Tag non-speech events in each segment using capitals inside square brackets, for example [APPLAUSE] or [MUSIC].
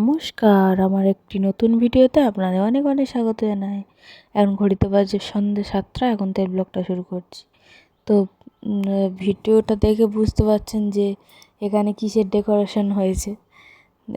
নমস্কার, আমার একটি নতুন ভিডিওতে আপনাদের অনেক অনেক স্বাগত জানাই। এখন ঘড়িতে বাজে সন্ধ্যে সাতটা, এখন থেকে ব্লগটা শুরু করছি। তো ভিডিওটা দেখে বুঝতে পারছেন যে এখানে কিসের ডেকোরেশন হয়েছে।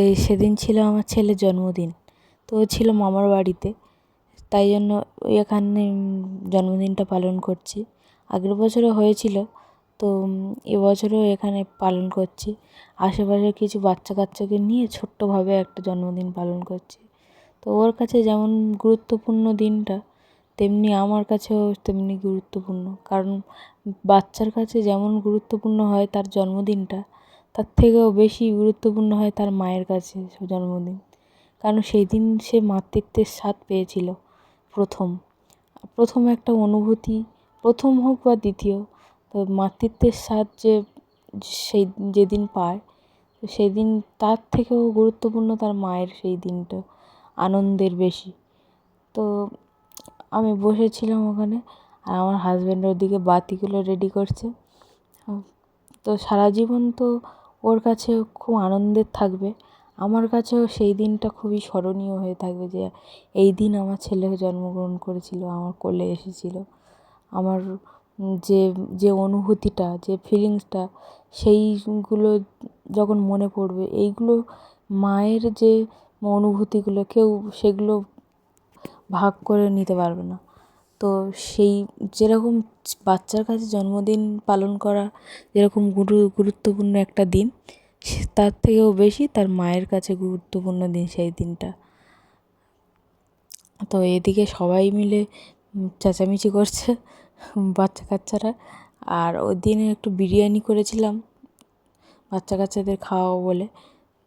এই সেদিন ছিল আমার ছেলের জন্মদিন, তো ছিল মামার বাড়িতে। তাই জন্য এখানে জন্মদিনটা পালন করছি। আগের বছরও হয়েছিল তো এবছরও এখানে পালন করছি। আশেপাশে কিছু বাচ্চা কাচ্চাকে নিয়ে ছোট্টভাবে একটা জন্মদিন পালন করছি। তো ওর কাছে যেমন গুরুত্বপূর্ণ দিনটা, তেমনি আমার কাছেও তেমনি গুরুত্বপূর্ণ। কারণ বাচ্চার কাছে যেমন গুরুত্বপূর্ণ হয় তার জন্মদিনটা, তার থেকেও বেশি গুরুত্বপূর্ণ হয় তার মায়ের কাছে জন্মদিন। কারণ সেই দিন সে মাতৃত্বের স্বাদ পেয়েছিল প্রথম। প্রথম একটা অনুভূতি, প্রথম হোক বা দ্বিতীয় তো মাতৃত্বের স্বাদ যে সেই যেদিন পায় তো সেদিন তার থেকেও গুরুত্বপূর্ণ তার মায়ের সেই দিনটা, আনন্দের বেশি। তো আমি বসেছিলাম ওখানে আর আমার হাজব্যান্ড ওদিকে বাতিগুলো রেডি করছে। তো সারা জীবন তো ওর কাছে খুব আনন্দের থাকবে। আমার কাছেও সেই দিনটা খুবই স্মরণীয় হয়ে থাকবে যে, এই দিন আমার ছেলে জন্মগ্রহণ করেছিল, আমার কোলে এসেছিল। আমার যে যে অনুভূতিটা, যে ফিলিংসটা সেইগুলো যখন মনে পড়বে, এইগুলো মায়ের যে অনুভূতিগুলো, কেউ সেগুলো ভাগ করে নিতে পারবে না। তো সেই যেরকম বাচ্চার কাছে জন্মদিন পালন করা যেরকম গুরু, গুরুত্বপূর্ণ একটা দিন তার থেকেও বেশি তার মায়ের কাছে গুরুত্বপূর্ণ দিন সেই দিনটা। তো এদিকে সবাই মিলে চেঁচামেচি করছে বাচ্চা কাচ্চারা। আর ওই দিনে একটু বিরিয়ানি করেছিলাম, বাচ্চা কাচ্চাদের খাওয়াবো বলে।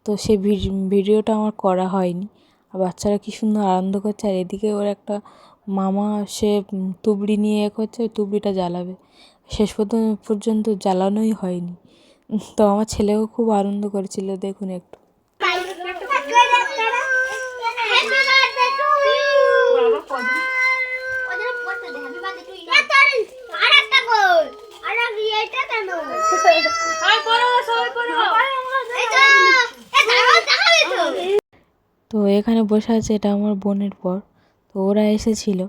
তো সেই ভিডি- ভিডিওটা আমার করা হয়নি। আর বাচ্চারা কী সুন্দর আনন্দ করছে। আর এদিকে ওর একটা মামা, সে তুবড়ি নিয়ে এ করছে, ওই তুবড়িটা জ্বালাবে। শেষ পর্যন্ত জ্বালানোই হয়নি। তো আমার ছেলেও খুব আনন্দ করেছিল, দেখুন একটু। তো। এখানে বসে আছে এটা আমার বোনের পর। তো ওরা এসেছিল।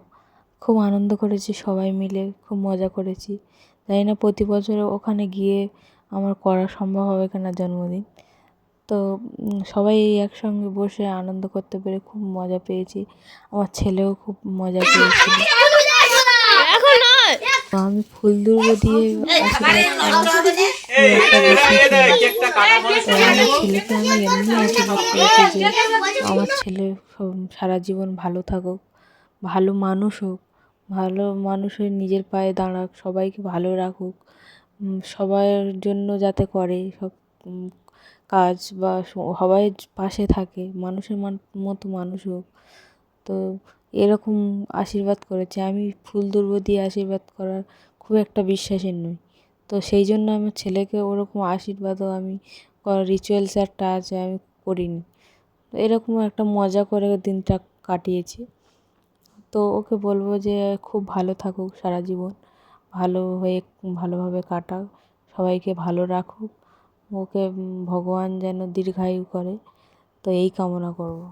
খুব আনন্দ করেছি সবাই মিলে খুব মজা করেছি। জানি না প্রতি বছর ওখানে গিয়ে আমার করা সম্ভব হবে কিনা জন্মদিন। তো সবাই একসঙ্গে বসে আনন্দ করতে পেরে খুব মজা পেয়েছি। আমার ছেলেও খুব মজা পেয়েছিল। আমি ফুল দুর্গ দিয়ে আশীর্বাদ আমার ছেলেকে আমি এমনি আশীর্বাদ করেছি যে আমার ছেলে সব- সারা জীবন ভালো থাকুক ভালো মানুষ হোক ভালো মানুষ হয়ে নিজের পায়ে দাঁড়াক সবাইকে ভালো রাখুক সবার জন্য যাতে করে সব কাজ বা সবাই পাশে থাকে মানুষের মতো মানুষ হোক তো এরকম আশীর্বাদ করেছে। আমি ফুল দুর্ব দিয়ে আশীর্বাদ করার খুব একটা বিশ্বাসী নই। তো সেই জন্য আমার ছেলেকে ওরকম আশীর্বাদও আমি রিচুয়ালস একটা আছে, আমি করিনি। এরকম একটা মজা করে দিনটা কাটিয়েছি। তো ওকে বলব যে খুব ভালো থাকুক সারা জীবন, ভালো হয়ে, ভালোভাবে কাটাক, সবাইকে ভালো রাখুক। ওকে ভগবান যেন দীর্ঘায়ু করে। তো এই কামনা করব।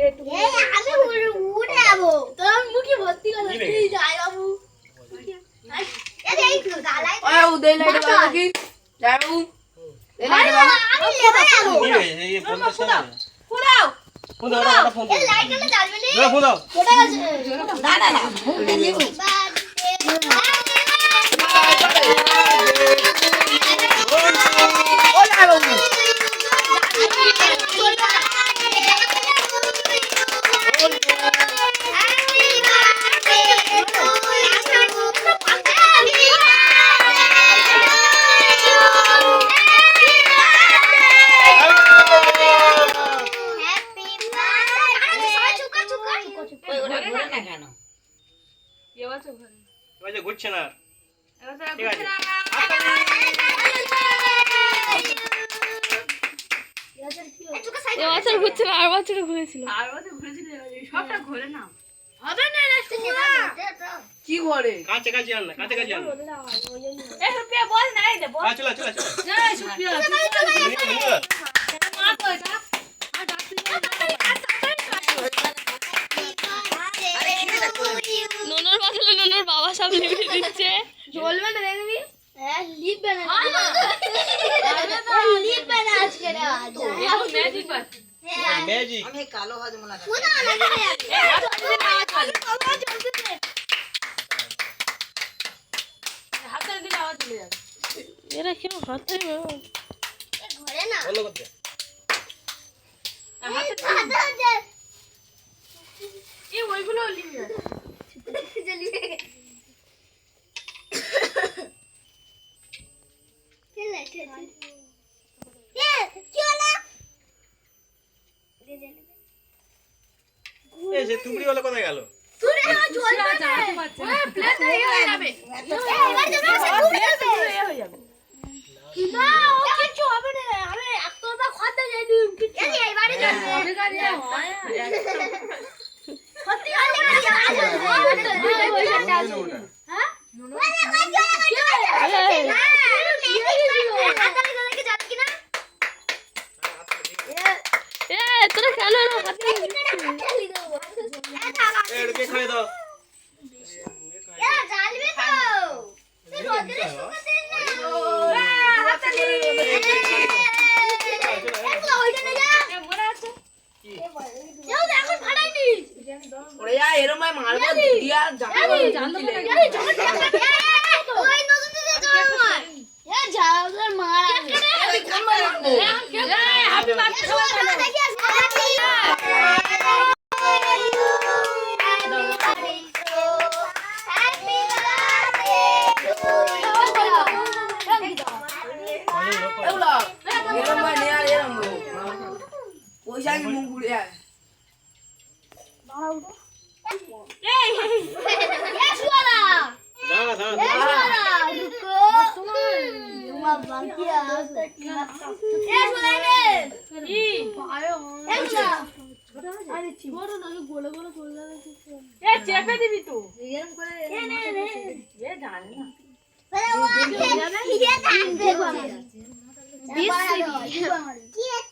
এদিকে আমি উড়ে যাব। তোর মুখে ভর্তি করে তুই যাই বাবু। এই এই তো দালাই কেন? ঘুরছে না ঠিক আছে। এবছর ঘুরছিল। আর বছর ঘুরেছিল কি ঘরে? কাছে কাছে আন না কাছে কাছে আন না। আ, চলো চলো চলো। নোনর আমি কালো হাজ পুরো অনেক এরা কেন হাতে ঘরে না। বন্ধ করতে [LAUGHS] এই যে তুবড়ি ওলা কোথায় গেল এ তোরা কেন এরম হাতে এই ঢুকে খাই দাও। এরম মারবো দিয়া ঝাড়ার মারা পয়সা কি মুখ ঘুরে যায় দাঁড়া দাঁড়া চেপে দিবি তো এই দাঁড়াও দাঁড়াও ওই নাকি এখান থেকে বাচ্চা তুলে দাও আরে বাজি আন না এই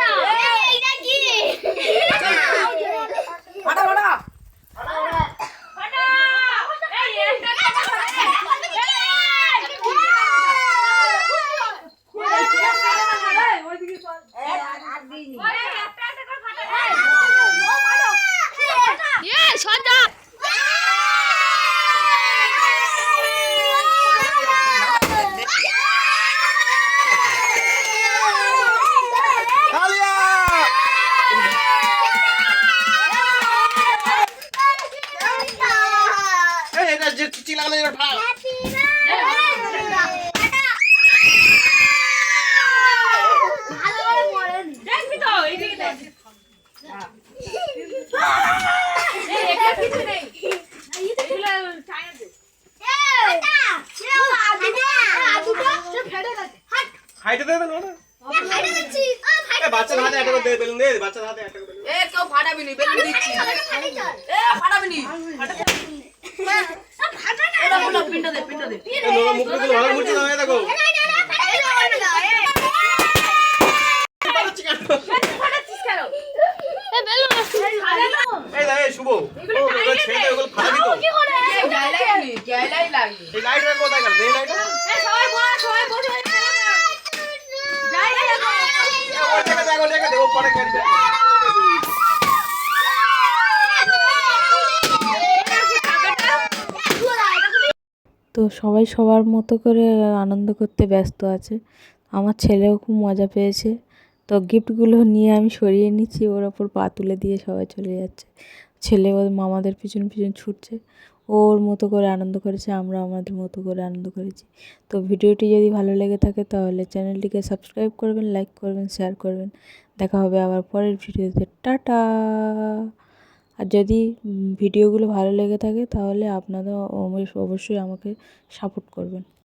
যে চিচি লাগানো এবার ফাটা হাইটে দে না এ বাচ্চার হাতে একটা করে দে বেলুন দে বাচ্চার হাতে একটা করে বেলুন এ কেউ ফাটাবি নি বেলুন দিচ্ছি এ ফাটাবি নি এটা বলো পিন্ড দে পিন্ড দে ভালো দাও দেখো পারছি কেন এই দা এই শুভ ও ওগুলো ছেড়ে দে ওগুলো ফাটাবি তো গ্যালাই গ্যালাই লাগবে এই লাইটটা কোথায় গেল এই লাইটটা ওই জায়গা দেখো দেখো দেখো পরে গাড়ি তো সবাই সবার মতো করে আনন্দ করতে ব্যস্ত আছে। আমার ছেলেও খুব মজা পেয়েছে। তো গিফটগুলো নিয়ে আমি সরিয়ে নিচ্ছি, ওর ওপর পা তুলে দিয়ে সবাই চলে যাচ্ছে। ছেলে ওর মামাদের পিছন পিছন ছুটছে। ওর মতো করে আনন্দ করেছে, আমরা আমাদের মতো করে আনন্দ করেছি। তো ভিডিওটি যদি ভালো লেগে থাকে তাহলে চ্যানেলটিকে সাবস্ক্রাইব করবেন, লাইক করবেন, শেয়ার করবেন। দেখা হবে আবার পরের ভিডিওতে। টাটা! আর যদি ভিডিওগুলো ভালো লেগে থাকে তাহলে আপনারা অবশ্য- অবশ্যই আমাকে সাপোর্ট করবেন।